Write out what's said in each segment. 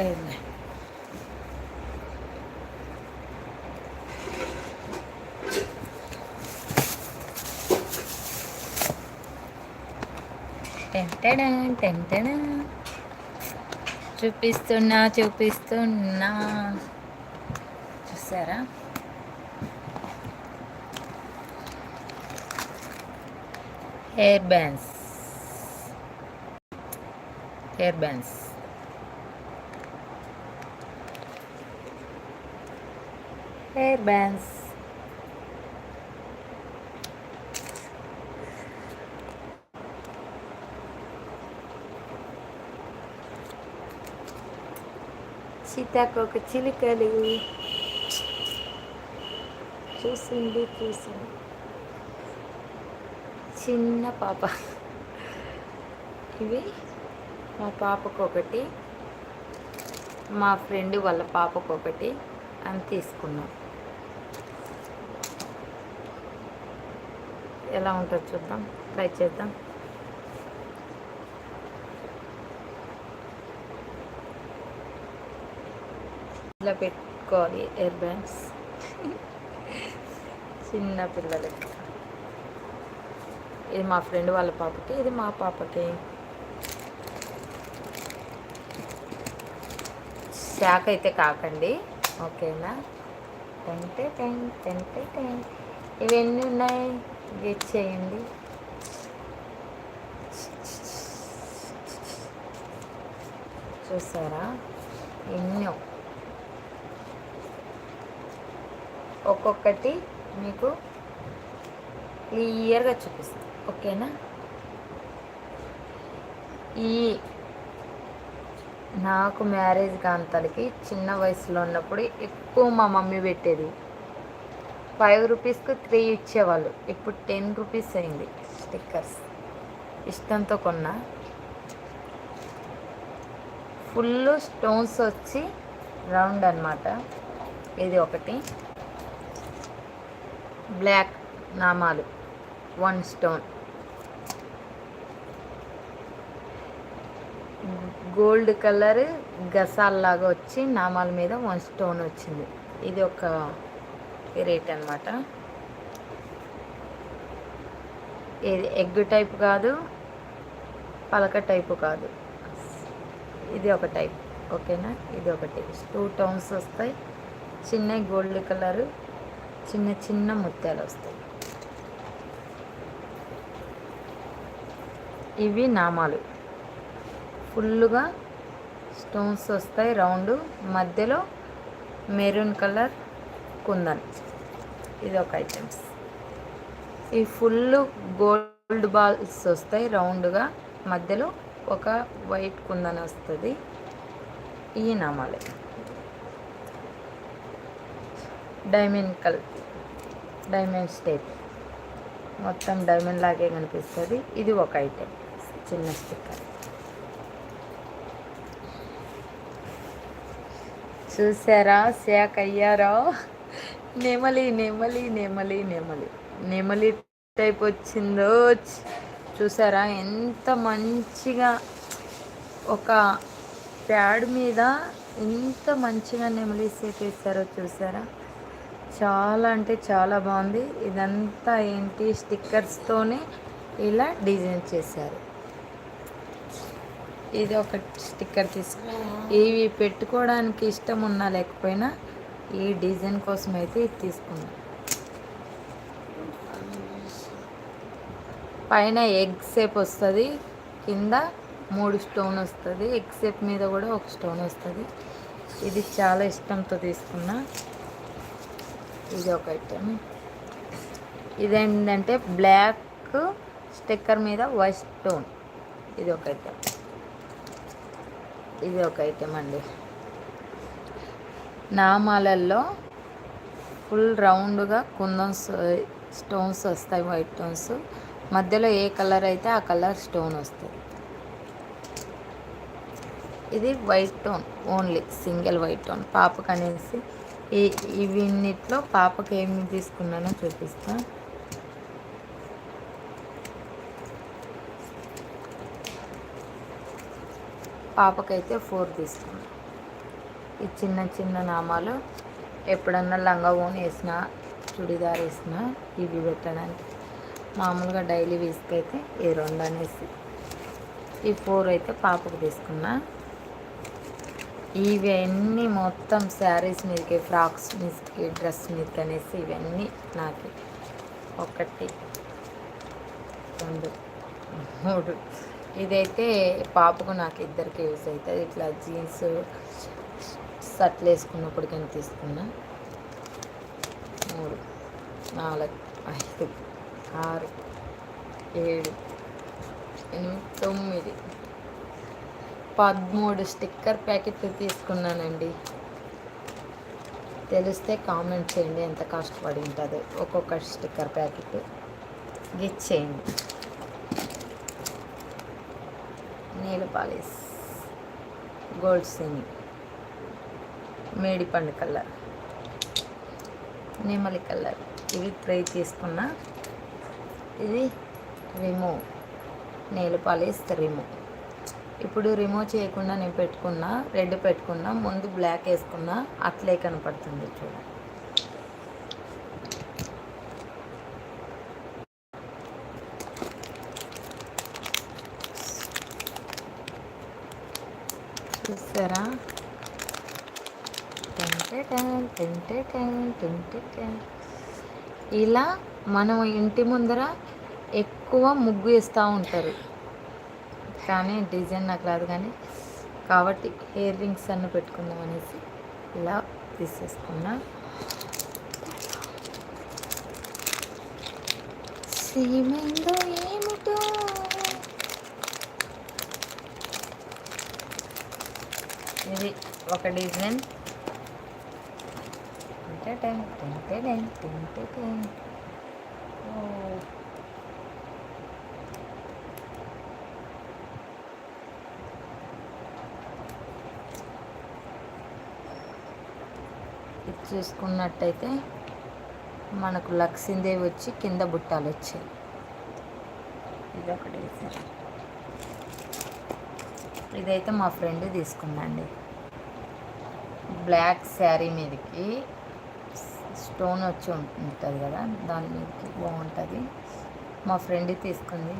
లేదులే టెంటడా టెంటడా చూపిస్తున్నా చూపిస్తున్నా। చూసారా? Hair bands. Hair bands. Hair bands సీతాకోక చిలుకలు. చూసింది చూసింది. చిన్న పాప. ఇవి మా పాపకు ఒకటి మా ఫ్రెండ్ వాళ్ళ పాపకు ఒకటి అని తీసుకున్నాం. ఎలా ఉంటుందో చూద్దాం. ట్రై చేద్దాం. ఇలా పెట్టుకోవాలి ఎయిర్ బ్యాండ్స్ చిన్న పిల్లలకి. ఇది మా ఫ్రెండ్ వాళ్ళ పాపకి ఇది మా పాపకి. శాఖ అయితే కాకండి. ఓకేనా? టెంటే టెన్ టెంటే టెన్ ఇవన్నీ ఉన్నాయి? గెట్ చేయండి. చూసారా? ఎన్నో. ఒక్కొక్కటి మీకు క్లియర్గా చూపిస్తాను ఓకేనా? ఈ నాకు మ్యారేజ్ కాంతలకి చిన్న వయసులో ఉన్నప్పుడు ఎక్కువ మా మమ్మీ పెట్టేది. ఫైవ్ రూపీస్కి త్రీ ఇచ్చేవాళ్ళు. ఇప్పుడు టెన్ రూపీస్ అయింది స్టిక్కర్స్ ఇష్టంతో కొన్నా. ఫుల్ స్టోన్స్ వచ్చి రౌండ్ అన్నమాట. ఇది ఒకటి. బ్లాక్ నామాలు. వన్ స్టోన్ గోల్డ్ కలర్ గసాల్లాగా వచ్చి నామాల మీద వన్ స్టోన్ వచ్చింది. ఇది ఒక రేట్ అనమాట ఇది ఎగ్ టైప్ కాదు పలక టైపు కాదు. ఇది ఒక టైప్ ఓకేనా? ఇది ఒకటి. టూ టౌన్స్ వస్తాయి. చిన్న గోల్డ్ కలరు చిన్న చిన్న ముత్యాలు వస్తాయి. ఇవి నామాలు. ఫుల్గా స్టోన్స్ వస్తాయి రౌండ్. మధ్యలో మెరూన్ కలర్ కుందన్. ఇది ఒక ఐటమ్స్. ఈ ఫుల్ గోల్డ్ బాల్స్ వస్తాయి రౌండ్గా. మధ్యలో ఒక వైట్ కుందన్ వస్తుంది. ఈ నామాలే. డైమండ్ కల్ డైమండ్ స్టేప్. మొత్తం డైమండ్ లాగే కనిపిస్తుంది. ఇది ఒక ఐటెం చిన్న స్టిక్కర్. చూసారా? శాఖ అయ్యారా? నెమలి నెమలి నెమలి నెమలి. నెమలి టైప్ వచ్చిందో? చూసారా? ఎంత మంచిగా ఒక ప్యాడ్ మీద ఎంత మంచిగా నెమలి సేట్ వేస్తారో చూసారా? చాలా అంటే చాలా బాగుంది. ఇదంతా ఏంటి? స్టిక్కర్స్తోనే ఇలా డిజైన్ చేశారు. ఇది ఒక స్టిక్కర్ తీసుకు. ఇవి పెట్టుకోవడానికి ఇష్టం ఉన్నా లేకపోయినా ఈ డిజైన్ కోసం అయితే ఇది తీసుకున్నాం. పైన ఎగ్ షేప్ వస్తుంది కింద మూడు స్టోన్ వస్తుంది ఎగ్ షేప్ మీద కూడా ఒక స్టోన్ వస్తుంది. ఇది చాలా ఇష్టంతో తీసుకున్నా. ఇది ఒక ఐటమ్ ఇదేంటంటే బ్లాక్ స్టిక్కర్ మీద వైట్ స్టోన్. ఇది ఒక ఐటమ్ ఇది ఒక ఐటెం అండి. నామాలల్లో ఫుల్ రౌండ్గా కుందన్స్ స్టోన్స్ వస్తాయి వైట్ స్టోన్స్ మధ్యలో ఏ కలర్ అయితే ఆ కలర్ స్టోన్ వస్తుంది ఇది white tone only single white tone పాపకు అనేసి ఈ ఇవిన్నిట్లో పాపకు ఏమి తీసుకున్నానో చూపిస్తాను పాపకైతే ఫోర్ తీసుకున్నాను ఈ చిన్న చిన్న నామాలు ఎప్పుడన్నా లంగా ఓన్ వేసిన చుడిదార్ వేసిన ఇవి పెట్టడానికి. మామూలుగా డైలీ వేసుకైతే ఈ రెండు అనేసి. ఈ ఫోర్ అయితే పాపకు తీసుకున్నా. ఇవన్నీ మొత్తం శారీస్ మీదకి ఫ్రాక్స్ మీదకి డ్రెస్ మీదకి అనేసి ఇవన్నీ నాకు. ఒకటి రెండు మూడు. ఇదైతే పాపకు నాకు ఇద్దరికి యూస్ అవుతుంది. ఇట్లా జీన్స్ షర్ట్లు వేసుకున్నప్పటికైనా తీసుకున్నా. మూడు నాలుగు ఐదు ఆరు ఏడు ఎనిమిది తొమ్మిది పదమూడు స్టిక్కర్ ప్యాకెట్లు తీసుకున్నానండి. తెలిస్తే కామెంట్ చేయండి ఎంత కష్టపడి ఉంటుంది. ఒక్కొక్క స్టిక్కర్ ప్యాకెట్ గిచ్చేయండి. నీల పాలిస్ గోల్డ్ సినీ మేడిపండు కలర్. నెమలి కలర్. ఇవి ట్రై తీసుకున్నా ఇది రిమూవ్ నేల పాలిస్ రిమూవ్ ఇప్పుడు రిమూవ్ చేయకుండా నేను పెట్టుకున్నా రెడ్ పెట్టుకున్నా ముందు బ్లాక్ వేసుకున్నా అట్లే కనపడుతుంది చూడండి చూసారా? Ten ten ten ten ten ఇలా మనం ఇంటి ముందర ఎక్కువ ముగ్గు వేస్తూ ఉంటారు. కానీ డిజైన్ నాకు రాదు కానీ కాబట్టి హెయిర్ రింగ్స్ అన్న పెట్టుకుందాం అనేసి ఇలా తీసేసుకున్నా. సీమైందో ఏమిటో ఇది ఒక డిజైన్. ఇది చూసుకున్నట్టయితే మనకు లక్ష్మీదేవి వచ్చి కింద బుట్టాలు వచ్చాయి. ఇది ఒకటి ఇదైతే మా ఫ్రెండ్ తీసుకుందండి. బ్లాక్ శారీ మీదకి స్టోన్ వచ్చి ఉంటుంది కదా దాని మీదకి బాగుంటుంది. మా ఫ్రెండ్ తీసుకుంది.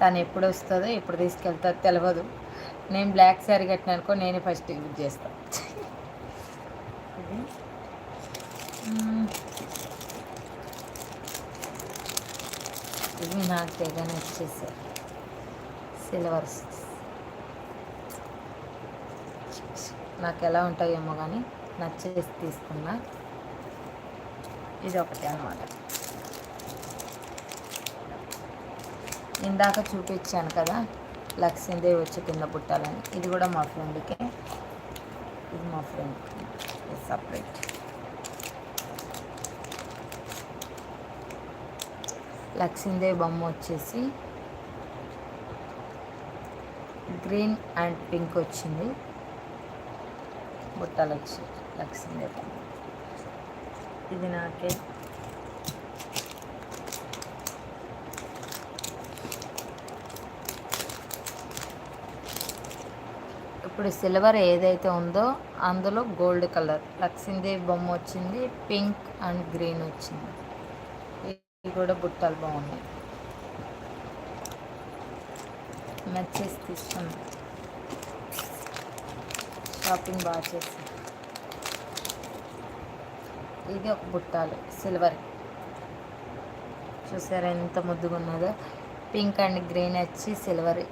తను ఎప్పుడు వస్తుందో ఎప్పుడు తీసుకెళ్తుందో తెలియదు నేను బ్లాక్ శారీ కట్టినానుకో నేనే ఫస్ట్ యూజ్ చేస్తాను ఇది. నాకు తెగనే నచ్చేసాయి. సిల్వర్స్. నాకు ఎలా ఉంటాయేమో కానీ నచ్చేసి తీసుకున్నా. ఇది ఒకటి అనమాట ఇందాక చూపించాను కదా లక్ష్మీదేవి వచ్చి కింద పుట్టాలని. ఇది కూడా మా ఫ్రెండ్కే. ఇది మా ఫ్రెండ్కి. సపరేట్. లక్ష్మీదేవి బొమ్మ వచ్చేసి గ్రీన్ అండ్ పింక్ వచ్చింది. బుట్టలు వచ్చి లక్ష్మీదేవి. బొమ్మ ఇది నాకే. ఇప్పుడు సిల్వర్ ఏదైతే ఉందో అందులో గోల్డ్ కలర్. లక్ష్మీదేవి బొమ్మ వచ్చింది పింక్ అండ్ గ్రీన్ వచ్చింది. ఇవి కూడా బుట్టలు బాగున్నాయి. నచ్చేసి తీసుకున్నాం షాపింగ్ బాగా చేసి ఇది ఒక బుట్టాలు సిల్వర్ చూసారా ఎంత ముద్దుగా ఉన్నదో? పింక్ అండ్ గ్రీన్ వచ్చి సిల్వర్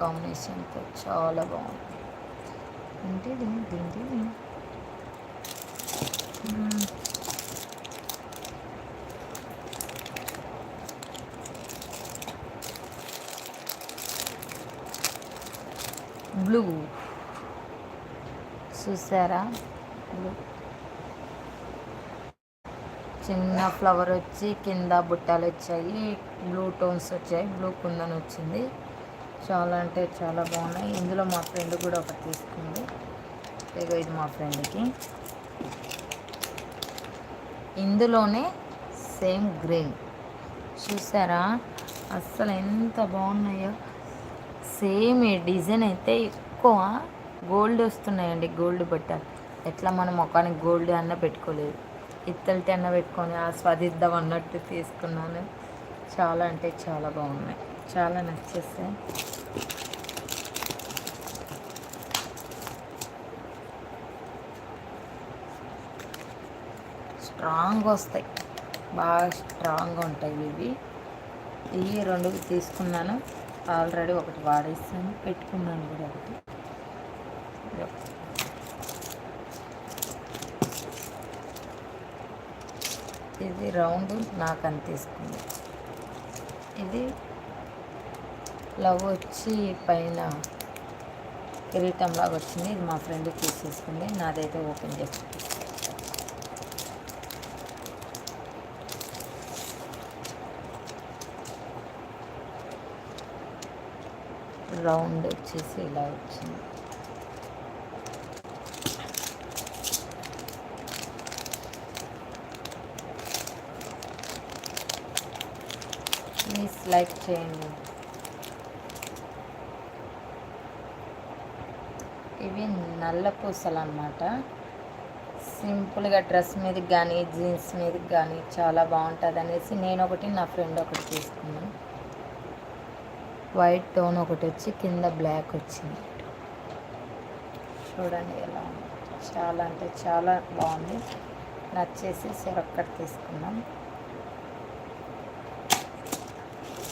కాంబినేషన్తో చాలా బాగుంది. ఏంటి ఏంటి బ్లూ చూసారా? చిన్న ఫ్లవర్ వచ్చి కింద బుట్టాలు వచ్చాయి బ్లూ టోన్స్ వచ్చాయి బ్లూ కుందన్ వచ్చింది. చాలా అంటే చాలా బాగున్నాయి. ఇందులో మా ఫ్రెండ్ కూడా ఒకటి తీసుకుంది. ఇగో ఇది మా ఫ్రెండ్కి. ఇందులోనే సేమ్ గ్రీన్. చూసారా? అస్సలు ఎంత బాగున్నాయో. సేమ్ ఈ డిజైన్ అయితే ఎక్కువ. గోల్డ్ వస్తున్నాయండి గోల్డ్ పెట్టాలి ఎట్లా మన ముఖానికి గోల్డ్ అన్న పెట్టుకోలేదు. ఇత్తలిటి అన్న పెట్టుకొని ఆస్వాదిద్దాం అన్నట్టు తీసుకున్నాను. చాలా అంటే చాలా బాగున్నాయి. చాలా నచ్చేస్తాయి. స్ట్రాంగ్ వస్తాయి. బాగా స్ట్రాంగ్గా ఉంటాయి ఇవి. ఇవి రెండు తీసుకున్నాను. ఆల్రెడీ ఒకటి వాడేసాను. పెట్టుకున్నాను కూడా ఒకటి. ఇది రౌండ్ నాకు అని తీసుకుంది. ఇది లవ్ వచ్చి పైన కిరీటం లాగా వచ్చింది. ఇది మా ఫ్రెండ్ తీసేసుకుంది నాదైతే ఓపెన్ చేసి రౌండ్ వచ్చేసి ఇలా వచ్చింది. లైక్ చేయండి. ఇవి నల్ల పూసలు అన్నమాట సింపుల్గా డ్రెస్ మీదకి కానీ జీన్స్ మీదకి కానీ చాలా బాగుంటుంది అనేసి నేను ఒకటి నా ఫ్రెండ్ ఒకటి తీసుకున్నాను వైట్ టోన్ ఒకటి వచ్చి కింద బ్లాక్ వచ్చింది. చూడండి ఎలా ఉంది. చాలా అంటే చాలా బాగుంది. నచ్చేసి సరొక్కటి తీసుకున్నాం.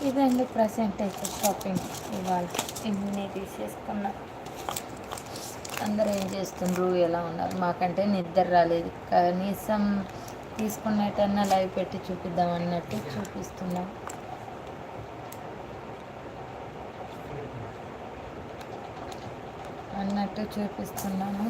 ఇదండి ప్రజెంట్ అయితే షాపింగ్ ఇవాళ. ఇన్ని తీసేసుకున్నా అందరూ ఏం చేస్తుండ్రు ఎలా ఉన్నారు? మాకంటే నిద్ర రాలేదు. కనీసం తీసుకునేటన్నా లైవ్ పెట్టి చూపిద్దాం అన్నట్టు చూపిస్తున్నాం. అన్నట్టు చూపిస్తున్నాము.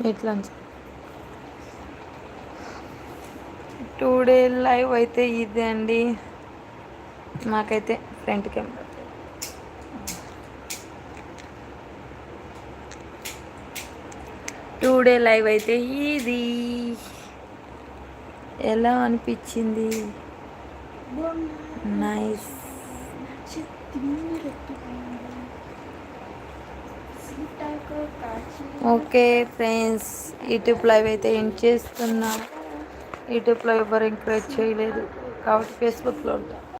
చూపిస్తున్నాను ఇట్లా టూ డే లైవ్ అయితే ఇదే అండి. మాకైతే front camera today live అయితే ఇది. ఎలా అనిపించింది? Nice okay friends YouTube live అయితే ఏం చేస్తున్నా. లైవ్ ఎవరు ఎంకరేజ్ చేయలేదు. కాబట్టి ఫేస్బుక్లో ఉంటా.